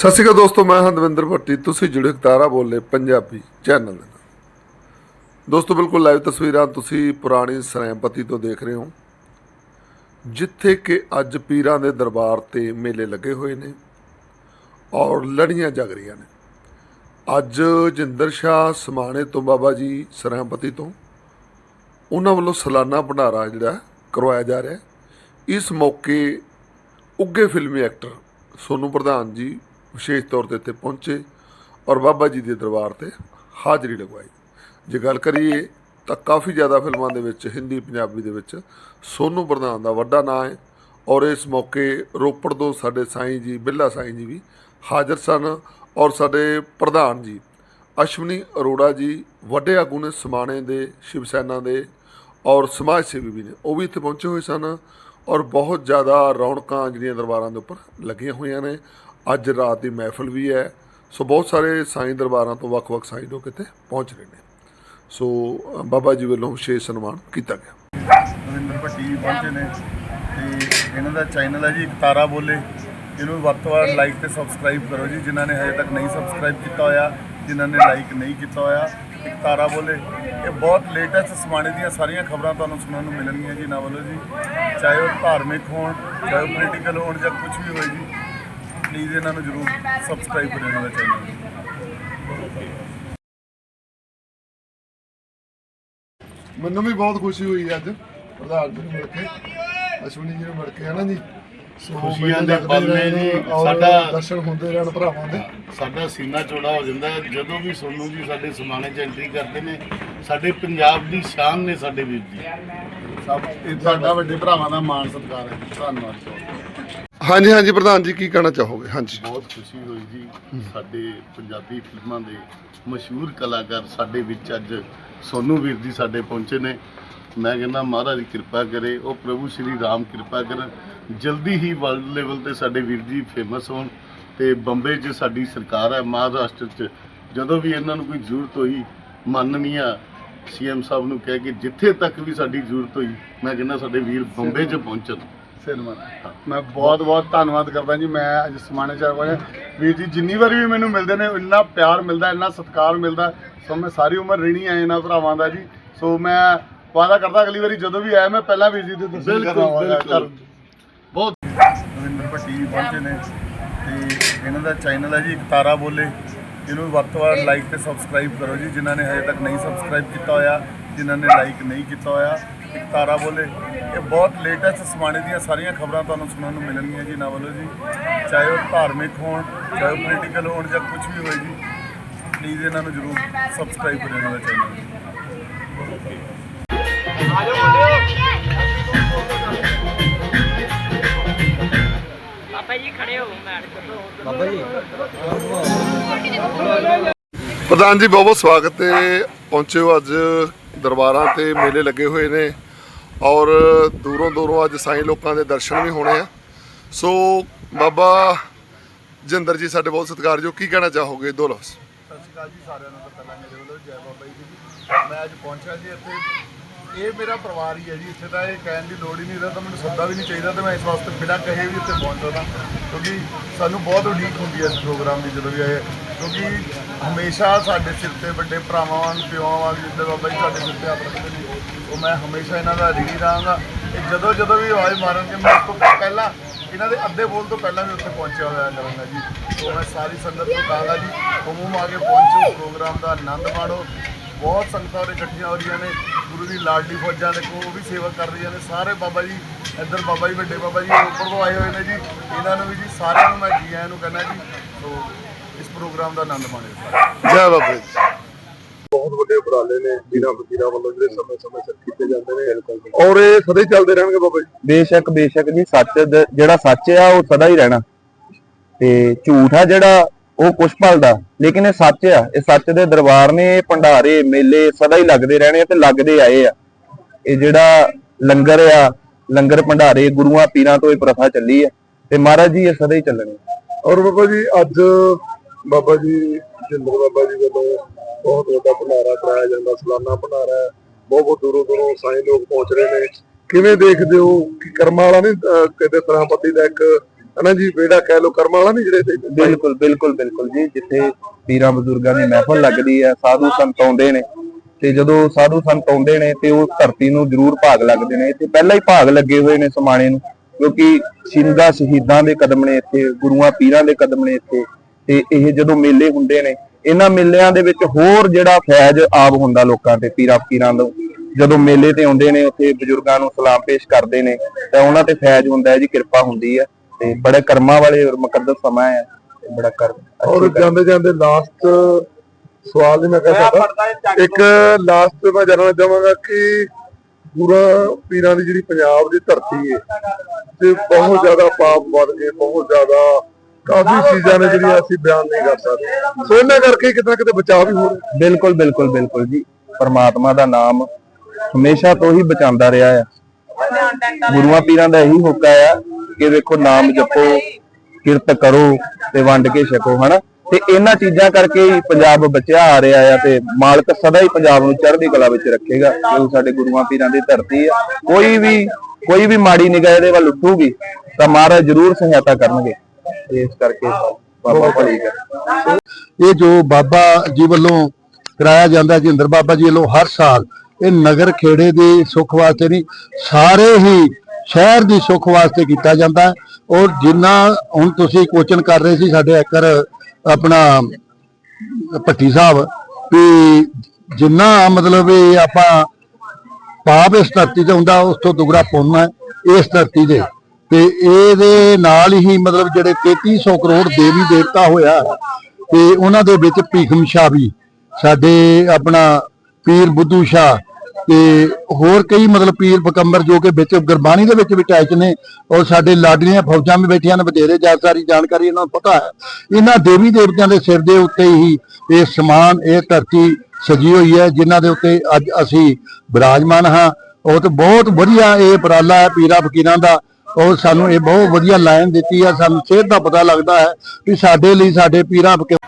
ਸਤਿ ਸ਼੍ਰੀ ਅਕਾਲ ਦੋਸਤੋ, ਮੈਂ ਹਾਂ ਦਵਿੰਦਰ ਭੱਟੀ। ਤੁਸੀਂ ਜੁੜੇ ਤਾਰਾ ਬੋਲੇ ਪੰਜਾਬੀ ਚੈਨਲ ਦੇ ਨਾਲ। ਦੋਸਤੋ, ਬਿਲਕੁਲ ਲਾਈਵ ਤਸਵੀਰਾਂ ਤੁਸੀਂ ਪੁਰਾਣੀ ਸਰੈਂਪਤੀ ਤੋਂ ਦੇਖ ਰਹੇ ਹੋ। ਜਿੱਥੇ ਕਿ ਅੱਜ ਪੀਰਾਂ ਦੇ ਦਰਬਾਰ ਤੇ ਮੇਲੇ ਲੱਗੇ ਹੋਏ ਨੇ ਔਰ ਲੜੀਆਂ ਜਗ ਰਹੀਆਂ ਨੇ। ਅੱਜ ਜਿੰਦਰ ਸ਼ਾਹ ਸਮਾਣੇ ਤੋਂ ਬਾਬਾ ਜੀ ਸਰੈਂਪਤੀ ਤੋਂ ਉਹਨਾਂ ਵੱਲੋਂ ਸਾਲਾਨਾ ਭੰਡਾਰਾ ਜਿਹੜਾ ਕਰਵਾਇਆ ਜਾ ਰਿਹਾ ਇਸ ਮੌਕੇ ਉੱਗੇ ਫਿਲਮੀ ਐਕਟਰ ਸੋਨੂ ਪ੍ਰਧਾਨ ਜੀ ਵਿਸ਼ੇਸ਼ ਤੌਰ ਤੇ ਇੱਥੇ ਪਹੁੰਚੇ ਔਰ ਬਾਬਾ ਜੀ ਦੇ ਦਰਬਾਰ ਤੇ ਹਾਜ਼ਰੀ ਲਗਵਾਈ। ਜੇ ਗੱਲ ਕਰੀਏ ਤਾਂ ਕਾਫੀ ਜ਼ਿਆਦਾ ਫਿਲਮਾਂ ਦੇ ਵਿੱਚ, ਹਿੰਦੀ, ਪੰਜਾਬੀ ਦੇ ਵਿੱਚ ਸੋਨੂ ਪ੍ਰਧਾਨ ਦਾ ਵੱਡਾ ਨਾਂ ਹੈ ਔਰ ਇਸ ਮੌਕੇ ਰੋਪੜ ਤੋਂ ਸਾਡੇ ਸਾਈਂ ਜੀ, ਬਿੱਲਾ ਸਾਈਂ ਜੀ ਵੀ ਹਾਜ਼ਰ ਸਨ ਔਰ ਸਾਡੇ ਪ੍ਰਧਾਨ ਜੀ ਅਸ਼ਵਨੀ ਅਰੋੜਾ ਜੀ ਵੱਡੇ ਆਗੂ ਨੇ, ਸਮਾਣੇ ਦੇ, ਸ਼ਿਵ ਸੈਨਾ ਦੇ ਔਰ ਸਮਾਜ ਸੇਵੀ ਵੀ ਨੇ, ਉਹ ਵੀ ਇੱਥੇ ਪਹੁੰਚੇ ਹੋਏ ਸਨ ਔਰ ਬਹੁਤ ਜ਼ਿਆਦਾ ਰੌਣਕਾਂ ਜਿਹੜੀਆਂ ਦਰਬਾਰਾਂ ਦੇ ਉੱਪਰ ਲੱਗੀਆਂ ਹੋਈਆਂ ਨੇ ਅੱਜ ਰਾਤ ਦੀ ਮਹਿਫਲ ਵੀ ਹੈ। ਸੋ ਬਹੁਤ ਸਾਰੇ ਸਾਈਂ ਦਰਬਾਰਾਂ ਤੋਂ ਵੱਖ-ਵੱਖ ਸਾਈਂ ਲੋਕ ਇੱਥੇ ਪਹੁੰਚ ਰਹੇ ਨੇ। ਸੋ ਬਾਬਾ ਜੀ ਵੱਲੋਂ ਵਿਸ਼ੇਸ਼ ਸਨਮਾਨ ਕੀਤਾ ਗਿਆ। ਰਵਿੰਦਰ ਭੱਟੀ ਜੀ ਪਹੁੰਚੇ ਨੇ ਤੇ ਇਹਨਾਂ ਦਾ ਚੈਨਲ ਹੈ ਜੀ, ਇੱਕ ਤਾਰਾ ਬੋਲੇ। ਇਹਨੂੰ ਵੱਧ ਤੋਂ ਵੱਧ ਲਾਈਕ ਤੇ ਸਬਸਕ੍ਰਾਈਬ ਕਰੋ ਜੀ, ਜਿਨ੍ਹਾਂ ਨੇ ਹਜੇ ਤੱਕ ਨਹੀਂ ਸਬਸਕ੍ਰਾਈਬ ਕੀਤਾ ਹੋਇਆ, ਜਿਨ੍ਹਾਂ ਨੇ ਲਾਈਕ ਨਹੀਂ ਕੀਤਾ ਹੋਇਆ, ਇੱਕ ਤਾਰਾ ਬੋਲੇ। ਇਹ ਬਹੁਤ ਲੇਟੈਸਟ ਸਮਾਣੇ ਦੀਆਂ ਸਾਰੀਆਂ ਖਬਰਾਂ ਤੁਹਾਨੂੰ ਸੁਣਨ ਨੂੰ ਮਿਲਣਗੀਆਂ ਜੀ ਇਹਨਾਂ ਵੱਲੋਂ ਜੀ। ਚਾਹੇ ਉਹ ਧਾਰਮਿਕ ਹੋਣ, ਚਾਹੇ ਉਹ ਪੋਲੀਟੀਕਲ ਹੋਣ ਜਾਂ ਕੁਝ ਵੀ ਹੋਏ ਜੀ ਪਲੀਜ਼ ਇਹਨਾਂ ਨੂੰ ਜਰੂਰ ਸਬਸਕ੍ਰਾਈਬ ਕਰੋ ਇਹਨਾਂ ਦਾ ਚੈਨਲ ਮੈਨੂੰ ਵੀ ਬਹੁਤ ਖੁਸ਼ੀ ਹੋਈ ਅੱਜ ਪ੍ਰਧਾਨ ਜੀ ਨੂੰ ਮਿਲ ਕੇ ਅਸ਼ਵਨੀ ਜੀ ਨੂੰ ਮਿਲ ਕੇ ਹਨਾ ਜੀ? ਖੁਸ਼ੀਆਂ ਦੇ ਪਲ ਨੇ ਜੀ। ਸਾਡਾ- ਦਰਸ਼ਨ ਹੁੰਦੇ ਰਹਿਣ ਭਰਾਵਾਂ ਦੇ। ਸਾਡਾ ਸੀਨਾ ਚੌੜਾ ਹੋ ਜਾਂਦਾ ਹੈ। ਜਦੋਂ ਵੀ ਸੋਨੂ ਜੀ ਸਾਡੇ ਸਮਾਣੇ 'ਚ ਐਂਟਰੀ ਕਰਦੇ ਨੇ ਸਾਡੇ ਪੰਜਾਬ ਦੀ ਸ਼ਾਨ ਨੇ ਸਾਡੇ ਵੀਰ ਜੀ। ਸਭ ਇਹ ਤੁਹਾਡਾ ਵੱਡੇ ਭਰਾਵਾਂ ਦਾ ਮਾਣ ਸਤਿਕਾਰ ਹੈ। ਧੰਨਵਾਦ ਹਾਂਜੀ ਹਾਂਜੀ, ਪ੍ਰਧਾਨ ਜੀ, ਕੀ ਕਹਿਣਾ ਚਾਹੋਗੇ? ਹਾਂਜੀ। ਬਹੁਤ ਖੁਸ਼ੀ ਹੋਈ ਜੀ, ਸਾਡੇ ਪੰਜਾਬੀ ਫਿਲਮਾਂ ਦੇ ਮਸ਼ਹੂਰ ਕਲਾਕਾਰ ਸਾਡੇ ਵਿੱਚ ਅੱਜ ਸੋਨੂ ਵੀਰ ਜੀ ਸਾਡੇ ਪਹੁੰਚੇ ਨੇ। ਮੈਂ ਕਹਿੰਦਾ, ਮਹਾਰਾਜ ਦੀ ਕਿਰਪਾ ਕਰੇ, ਉਹ ਪ੍ਰਭੂ ਸ਼੍ਰੀ ਰਾਮ ਕਿਰਪਾ ਕਰਨ। ਜਲਦੀ ਹੀ ਵਰਲਡ ਲੈਵਲ ਤੇ ਸਾਡੇ ਵੀਰ ਜੀ ਫੇਮਸ ਹੋਣ ਤੇ ਬੰਬੇ 'ਚ ਸਾਡੀ ਸਰਕਾਰ ਹੈ, ਮਹਾਰਾਸ਼ਟਰ 'ਚ। ਜਦੋਂ ਵੀ ਇਹਨਾਂ ਨੂੰ ਕੋਈ ਜ਼ਰੂਰਤ ਹੋਈ ਮਾਨਨੀਆ ਸੀਐਮ ਸਾਹਿਬ ਨੂੰ ਕਹਿ ਕੇ ਜਿੱਥੇ ਤੱਕ ਵੀ ਸਾਡੀ ਜ਼ਰੂਰਤ ਹੋਈ, ਮੈਂ ਕਹਿੰਦਾ, ਸਾਡੇ ਵੀਰ ਬੰਬੇ 'ਚ ਪਹੁੰਚਣ। ਮੈਂ ਬਹੁਤ ਬਹੁਤ ਧੰਨਵਾਦ ਕਰਦਾ ਜੀ ਮੈਂ ਅੱਜ ਸਮਾਣੇ ਚ ਆਇਆ ਵੀਰ ਜੀ ਜਿੰਨੀ ਵਾਰੀ ਵੀ ਮੈਨੂੰ ਮਿਲਦੇ ਨੇ ਇੰਨਾ ਪਿਆਰ ਮਿਲਦਾ ਇੰਨਾ ਸਤਿਕਾਰ ਮਿਲਦਾ। ਸੋ ਮੈਂ ਸਾਰੀ ਉਮਰ ਰਹਿਣੀ ਆ ਇਹਨਾਂ ਭਰਾਵਾਂ ਦਾ ਜੀ। ਸੋ ਮੈਂ ਵਾਅਦਾ ਕਰਦਾ ਅਗਲੀ ਵਾਰੀ ਜਦੋਂ ਵੀ ਆਇਆ ਮੈਂ ਪਹਿਲਾਂ ਵੀਰ ਜੀ ਦੇ ਦਰਸ਼ਨ। ਘਰ। ਬਹੁਤ ਰਵਿੰਦਰ ਭੱਟੀ ਜੀ ਪਹੁੰਚੇ ਨੇ ਤੇ ਇਹਨਾਂ ਦਾ ਚੈਨਲ ਹੈ ਜੀ ਇੱਕ ਤਾਰਾ ਬੋਲੇ। ਇਹਨੂੰ ਵੱਧ ਤੋਂ ਵੱਧ ਲਾਈਕ ਤੇ ਸਬਸਕ੍ਰਾਈਬ ਕਰੋ ਜੀ ਜਿਨ੍ਹਾਂ ਨੇ ਹਜੇ ਤੱਕ ਨਹੀਂ ਸਬਸਕ੍ਰਾਈਬ ਕੀਤਾ ਹੋਇਆ ਜਿਨ੍ਹਾਂ ਨੇ ਲਾਈਕ ਨਹੀਂ ਕੀਤਾ ਹੋਇਆ। ਇੱਕ ਤਾਰਾ ਬੋਲੇ। ਇਹ ਬਹੁਤ ਲੇਟੈਸਟ ਸਮਾਣੇ ਦੀਆਂ ਸਾਰੀਆਂ ਖਬਰਾਂ ਤੁਹਾਨੂੰ ਸੁਣਨ ਨੂੰ ਮਿਲਣਗੀਆਂ ਜੀ ਇਹਨਾਂ ਵੱਲੋਂ ਜੀ। ਚਾਹੇ ਉਹ ਧਾਰਮਿਕ ਹੋਣ ਚਾਹੇ ਉਹ ਪੋਲੀਟੀਕਲ ਹੋਣ ਜਾਂ ਕੁਝ ਵੀ ਹੋਏ ਜੀ ਪਲੀਜ਼ ਇਹਨਾਂ ਨੂੰ ਜਰੂਰ ਸਬਸਕ੍ਰਾਈਬ ਕਰੋ ਇਹਨਾਂ ਦਾ ਚੈਨਲ ਪਾਪਾ ਜੀ ਖੜੇ ਹੋ। ਮੈਟ ਕਰੋ ਪ੍ਰਧਾਨ ਜੀ ਬਹੁਤ ਬਹੁਤ ਸਵਾਗਤ ਹੈ। ਪਹੁੰਚੇ ਹੋ ਅੱਜ ਦਰਬਾਰਾਂ ਤੇ ਮੇਲੇ ਲੱਗੇ ਹੋਏ ਨੇ ਔਰ ਦੂਰੋਂ ਦੂਰੋਂ ਅੱਜ ਸਾਈਂ ਲੋਕਾਂ ਦੇ ਦਰਸ਼ਨ ਵੀ ਹੋਣੇ ਆ। ਸੋ ਬਾਬਾ ਜਿੰਦਰ ਜੀ, ਸਾਡੇ ਬਹੁਤ ਸਤਿਕਾਰਯੋਗ। ਕੀ ਕਹਿਣਾ ਚਾਹੋਗੇ? ਦੋ ਲਫ਼ਜ਼। ਸਤਿ ਸ਼੍ਰੀ ਅਕਾਲ ਜੀ ਸਾਰਿਆਂ ਨੂੰ ਪਹਿਲਾਂ ਮੇਰੇ ਵੱਲੋਂ ਜੈ ਬਾਬਾ ਜੀ ਮੈਂ ਅੱਜ ਪਹੁੰਚਿਆ ਜੀ ਇੱਥੇ ਇਹ ਮੇਰਾ ਪਰਿਵਾਰ ਹੀ ਹੈ ਜੀ, ਇੱਥੇ ਤਾਂ ਇਹ ਕਹਿਣ ਦੀ ਲੋੜ ਹੀ ਨਹੀਂ, ਇਹਦਾ ਤਾਂ ਮੈਨੂੰ ਸੱਦਾ ਵੀ ਨਹੀਂ ਚਾਹੀਦਾ ਤੇ ਮੈਂ ਇਸ ਵਾਸਤੇ ਬਿਨਾਂ ਕਹੇ ਵੀ ਇੱਥੇ ਪਹੁੰਚ ਸਕਦਾ ਕਿਉਂਕਿ ਸਾਨੂੰ ਬਹੁਤ ਉਡੀਕ ਹੁੰਦੀ ਹੈ ਇਸ ਪ੍ਰੋਗਰਾਮ ਦੀ, ਜਦੋਂ ਵੀ ਆਏ। ਕਿਉਂਕਿ ਹਮੇਸ਼ਾ ਸਾਡੇ ਸਿਰ ਤੇ ਵੱਡੇ ਭਰਾਵਾਂ ਵਾਂਗ, ਪਿਓਾਂ ਵਾਂਗ, ਜਿੱਦਾਂ ਬਾਬਾ ਜੀ ਸਾਡੇ ਸਿਰ ਤੇ ਹੱਥ ਰੱਖਦੇ ਨੇ, ਉਹ ਮੈਂ ਹਮੇਸ਼ਾ ਇਹਨਾਂ ਦਾ ਰੀੜੀ ਰਹਾਂਗਾ। ਇਹ ਜਦੋਂ ਜਦੋਂ ਵੀ ਆਵਾਜ਼ ਮਾਰਨਗੇ, ਮੈਂ ਉਸ ਤੋਂ ਪਹਿਲਾਂ ਇਹਨਾਂ ਦੇ ਅੱਧੇ ਬੋਲ ਤੋਂ ਪਹਿਲਾਂ ਵੀ ਉੱਥੇ ਪਹੁੰਚਿਆ ਹੋਇਆ ਕਰਾਂਗਾ ਜੀ। ਤੋਂ ਮੈਂ ਸਾਰੀ ਸੰਗਤ ਨੂੰ ਕਹਾਂਗਾ ਜੀ ਹਮੂਮ ਆ ਕੇ ਪਹੁੰਚੋ, ਪ੍ਰੋਗਰਾਮ ਦਾ ਆਨੰਦ ਮਾਣੋ। ਬਹੁਤ ਸੰਗਤਾਂ ਉਰੇ ਇਕੱਠੀਆਂ ਹੋ ਰਹੀਆਂ ਨੇ। ਗੁਰੂ ਦੀ ਲਾਡਲੀ ਫੌਜਾਂ ਦੇਖੋ ਉਹ ਵੀ ਸੇਵਾ ਕਰ ਰਹੀਆਂ ਨੇ। ਸਾਰੇ ਬਾਬਾ ਜੀ ਇੱਧਰ ਬਾਬਾ ਜੀ ਵੱਡੇ ਬਾਬਾ ਜੀ ਉੱਪਰ ਤੋਂ ਆਏ ਹੋਏ ਨੇ ਜੀ। ਇਹਨਾਂ ਨੂੰ ਵੀ ਜੀ ਸਾਰਿਆਂ ਨੂੰ ਮੈਂ ਜੀ ਆਇਆਂ ਨੂੰ ਕਹਿੰਦਾ ਜੀ। ਸੋ ਇਸ ਪ੍ਰੋਗਰਾਮ ਦਾ ਆਨੰਦ ਮਾਣਿਓ ਜੈ ਬਾਬਾ ਜੀ। ਬਹੁਤ ਵੱਡੇ ਉਪਰਾਲੇ ਨੇ ਬਿਨਾਂ ਫਕੀਰਾਂ ਵੱਲੋਂ ਜਿਹੜੇ ਸਮੇਂ ਸਮੇਂ ਸਿਰ ਕੀਤੇ ਜਾਂਦੇ ਨੇ। ਔਰ ਇਹ ਸਦਾ ਹੀ ਚੱਲਦੇ ਰਹਿਣਗੇ ਬਾਬਾ ਜੀ? ਬੇਸ਼ੱਕ ਬੇਸ਼ੱਕ ਜੀ ਸੱਚ ਦ- ਜਿਹੜਾ ਸੱਚ ਆ ਉਹ ਸਦਾ ਹੀ ਰਹਿਣਾ। ਤੇ ਝੂਠ ਆ ਜਿਹੜਾ ਉਹ ਕੁਛ ਪਲ ਲੇਕਿਨ ਇਹ ਸੱਚ ਆ, ਇਹ ਸੱਚ ਦੇ ਦਰਬਾਰ ਨੇ ਭੰਡਾਰੇ, ਮੇਲੇ ਸਦਾ ਹੀ ਲੱਗਦੇ ਰਹਿਣੇ ਤੇ ਲੱਗਦੇ ਆਏ ਆ। ਇਹ ਜਿਹੜਾ ਲੰਗਰ ਆ, ਲੰਗਰ ਭੰਡਾਰੇ, ਗੁਰੂਆਂ ਪੀਰਾਂ ਤੋਂ ਇਹ ਪ੍ਰਥਾ ਚੱਲੀ ਆ ਤੇ ਮਹਾਰਾਜ ਜੀ ਇਹ ਸਦਾ ਹੀ ਚੱਲਣੇ ਔਰ ਬਾਬਾ ਜੀ, ਅੱਜ ਬਾਬਾ ਜੀ, ਜਿੰਦਰ ਬਾਬਾ ਜੀ ਵੱਲੋਂ ਬਹੁਤ ਵੱਡਾ ਭੰਡਾਰਾ ਕਰਾਇਆ ਜਾਂਦਾ, ਸਲਾਨਾ ਭੰਡਾਰਾ ਬਹੁਤ ਬਹੁਤ ਦੂਰੋਂ ਦੂਰੋਂ ਸਾਈਂ ਲੋਕ ਪਹੁੰਚ ਰਹੇ ਨੇ। ਕਿਵੇਂ ਦੇਖਦੇ ਹੋ ਕਿ ਕਰਮਾਂ ਵਾਲਾ ਨਹੀਂ ਕਿਤੇ ਸਰਾਪਤੀ ਦਾ ਇੱਕ ਹਨਾ ਜੀ, ਬੇੜਾ ਕਹਿ ਲੋ ਕਰਮ ਵਾਲਾ ਨਹੀਂ ਜਿਹੜੇ ਤੇ ਬਿਲਕੁਲ ਬਿਲਕੁਲ ਬਿਲਕੁਲ ਜੀ, ਜਿੱਥੇ ਪੀਰਾਂ ਬਜ਼ੁਰਗਾਂ ਦੀ ਮਹਿਫਲ ਲੱਗਦੀ ਹੈ, ਸਾਧੂ ਸੰਤ ਆਉਂਦੇ ਨੇ, ਤੇ ਜਦੋਂ ਸਾਧੂ ਸੰਤ ਆਉਂਦੇ ਨੇ ਤੇ ਉਸ ਧਰਤੀ ਨੂੰ ਜ਼ਰੂਰ ਭਾਗ ਲੱਗਦੇ ਨੇ, ਇੱਥੇ ਪਹਿਲਾਂ ਹੀ ਭਾਗ ਲੱਗੇ ਹੋਏ ਨੇ ਸਮਾਣੇ ਨੂੰ, ਕਿਉਂਕਿ ਸਿੰਘਾਂ ਸ਼ਹੀਦਾਂ ਦੇ ਕਦਮ ਨੇ ਇੱਥੇ, ਗੁਰੂਆਂ ਪੀਰਾਂ ਦੇ ਕਦਮ ਨੇ ਇੱਥੇ, ਤੇ ਇਹ ਜਦੋਂ ਮੇਲੇ ਹੁੰਦੇ ਨੇ, ਇਹਨਾਂ ਮੇਲਿਆਂ ਦੇ ਵਿੱਚ ਹੋਰ ਜਿਹੜਾ ਫੈਜ਼ ਆਬ ਹੁੰਦਾ ਲੋਕਾਂ ਤੇ, ਪੀਰਾਂ ਫਕੀਰਾਂ ਦਾ ਜਦੋਂ ਮੇਲੇ ਤੇ ਆਉਂਦੇ ਨੇ, ਉੱਥੇ ਬਜ਼ੁਰਗਾਂ ਨੂੰ ਸਲਾਮ ਪੇਸ਼ ਕਰਦੇ ਨੇ, ਤਾਂ ਉਹਨਾਂ ਤੇ ਫੈਜ਼ ਹੁੰਦਾ ਹੈ ਜੀ, ਕਿਰਪਾ ਹੁੰਦੀ ਹੈ। ਤੇ ਬੜੇ ਕਰਮਾਂ ਵਾਲੇ ਔਰ ਮੁਕੱਦਸ ਸਮਾਂ ਹੈ ਤੇ ਬੜਾ ਕਰ ਔਰ ਜਾਂਦੇ ਜਾਂਦੇ ਲਾਸਟ ਸਵਾਲ ਨਹੀਂ ਮੈਂ ਕਹਿ ਸਕਦਾ ਇੱਕ ਲਾਸਟ ਤੇ ਮੈਂ ਜਾਣਨਾ ਚਾਹਾਂਗਾ ਕਿ ਪੂਰਾ ਪੀਰਾਂ ਦੀ ਜਿਹੜੀ ਪੰਜਾਬ ਦੀ ਧਰਤੀ ਹੈ ਤੇ ਬਹੁਤ ਜ਼ਿਆਦਾ ਪਾਪ ਵੱਧ ਗਏ ਬਹੁਤ ਜ਼ਿਆਦਾ ਕਾਫੀ ਚੀਜ਼ਾਂ ਨੇ ਜਿਹੜੀਆਂ ਅਸੀਂ ਬਿਆਨ ਨਹੀਂ ਕਰ ਸਕਦੇ। ਸੋ ਇਹਨਾਂ ਕਰਕੇ ਕਿਤੇ ਨਾ ਕਿਤੇ ਬਚਾਅ ਵੀ ਹੋ ਰਿਹਾ। ਬਿਲਕੁਲ ਬਿਲਕੁਲ ਬਿਲਕੁਲ ਜੀ। ਪਰਮਾਤਮਾ ਦਾ ਨਾਮ ਹਮੇਸ਼ਾ ਤੋਂ ਹੀ ਬਚਾਉਂਦਾ ਰਿਹਾ ਹੈ ਗੁਰੂਆਂ ਪੀਰਾਂ ਦਾ ਇਹੀ ਹੁਕਮ ਆ ਕਿ ਵੇਖੋ ਨਾਮ ਜਪੋ ਕਿਰਤ ਕਰੋ ਤੇ ਵੰਡ ਕੇ ਛਕੋ ਹਨਾ? ਤੇ ਇਹਨਾਂ ਚੀਜ਼ਾਂ ਕਰਕੇ ਹੀ ਪੰਜਾਬ ਬਚਿਆ ਆ ਰਿਹਾ ਆ ਤੇ ਮਾਲਕ ਸਦਾ ਹੀ ਪੰਜਾਬ ਨੂੰ ਚੜ੍ਹਦੀ ਕਲਾ ਵਿੱਚ ਰੱਖੇਗਾ ਜੋ ਸਾਡੇ ਗੁਰੂਆਂ ਪੀਰਾਂ ਦੀ ਧਰਤੀ ਆ। ਕੋਈ ਵੀ ਕੋਈ ਵੀ ਮਾੜੀ ਨਿਗਾਹ ਇਹਦੇ ਵੱਲ ਉੱਠੂਗੀ ਤਾਂ ਮਹਾਰਾਜ ਜ਼ਰੂਰ ਸਹਾਇਤਾ ਕਰਨਗੇ। ਇਸ ਕਰਕੇ ਬਾਬਾ ਭਲੀ ਕਰ। ਇਹ ਜੋ ਬਾਬਾ ਜੀ ਵੱਲੋਂ ਕਰਾਇਆ ਜਾਂਦਾ ਜਿੰਦਰ ਬਾਬਾ ਜੀ ਵੱਲੋਂ ਹਰ ਸਾਲ ਇਹ ਨਗਰ ਖੇੜੇ ਦੇ ਸੁੱਖ ਵਾਸਤੇ ਨਹੀਂ ਸਾਰੇ ਹੀ ਸ਼ਹਿਰ ਦੀ ਸੁੱਖ ਵਾਸਤੇ ਕੀਤਾ ਜਾਂਦਾ। ਔਰ ਜਿੰਨਾ ਹੁਣ ਤੁਸੀਂ ਕੋਚਨ ਕਰ ਰਹੇ ਸੀ ਸਾਡੇ ਐਕਰ ਆਪਣਾ ਭੱਟੀ ਸਾਹਿਬ, ਵੀ ਜਿੰਨਾ ਮਤਲਬ ਇਹ ਆਪਾਂ ਪਾਪ ਇਸ ਧਰਤੀ ਤੇ ਹੁੰਦਾ, ਉਸ ਤੋਂ ਦੁਗਰਾ ਪੁੰਨ ਹੈ ਇਸ ਧਰਤੀ ਦੇ ਤੇ ਇਹਦੇ ਨਾਲ ਹੀ ਮਤਲਬ ਜਿਹੜੇ 3300 ਕਰੋੜ ਦੇਵੀ ਦੇਵਤਾ ਹੋਇਆ, ਤੇ ਉਹਨਾਂ ਦੇ ਵਿੱਚ ਭੀਖਮ ਸ਼ਾਹ ਵੀ ਸਾਡੇ ਆਪਣਾ ਪੀਰ ਬੁੱਧੂ ਸ਼ਾਹ ਤੇ ਹੋਰ ਕਈ ਮਤਲਬ ਪੀਰ ਪਕੰਬਰ ਜੋ ਕਿ ਵਿੱਚ ਗੁਰਬਾਣੀ ਦੇ ਵਿੱਚ ਵੀ ਟੈਚ ਨੇ, ਔਰ ਸਾਡੇ ਲਾਡਲੀਆਂ ਫੌਜਾਂ ਵੀ ਬੈਠੀਆਂ ਨੇ, ਬਥੇਰੇ ਜਾ ਸਾਰੀ ਜਾਣਕਾਰੀ ਇਹਨਾਂ ਨੂੰ ਪਤਾ ਹੈ। ਇਹਨਾਂ ਦੇਵੀ ਦੇਵਤਿਆਂ ਦੇ ਸਿਰ ਦੇ ਉੱਤੇ ਹੀ ਇਹ ਸਮਾਨ, ਇਹ ਧਰਤੀ ਸਜੀ ਹੋਈ ਹੈ, ਜਿਨ੍ਹਾਂ ਦੇ ਉੱਤੇ ਅੱਜ ਅਸੀਂ ਵਿਰਾਜਮਾਨ ਹਾਂ। ਉਹ ਤੇ ਬਹੁਤ ਵਧੀਆ ਇਹ ਉਪਰਾਲਾ ਹੈ ਪੀਰਾਂ ਫਕੀਰਾਂ ਦਾ। ਔਰ ਸਾਨੂੰ ਇਹ ਬਹੁਤ ਵਧੀਆ ਲਾਈਨ ਦਿੱਤੀ ਹੈ, ਸਾਨੂੰ ਸਿਹਤ ਦਾ ਪਤਾ ਲੱਗਦਾ ਹੈ ਕਿ ਸਾਡੇ ਲਈ ਸਾਡੇ ਪੀਰਾਂ ਫਕੀਰਾਂ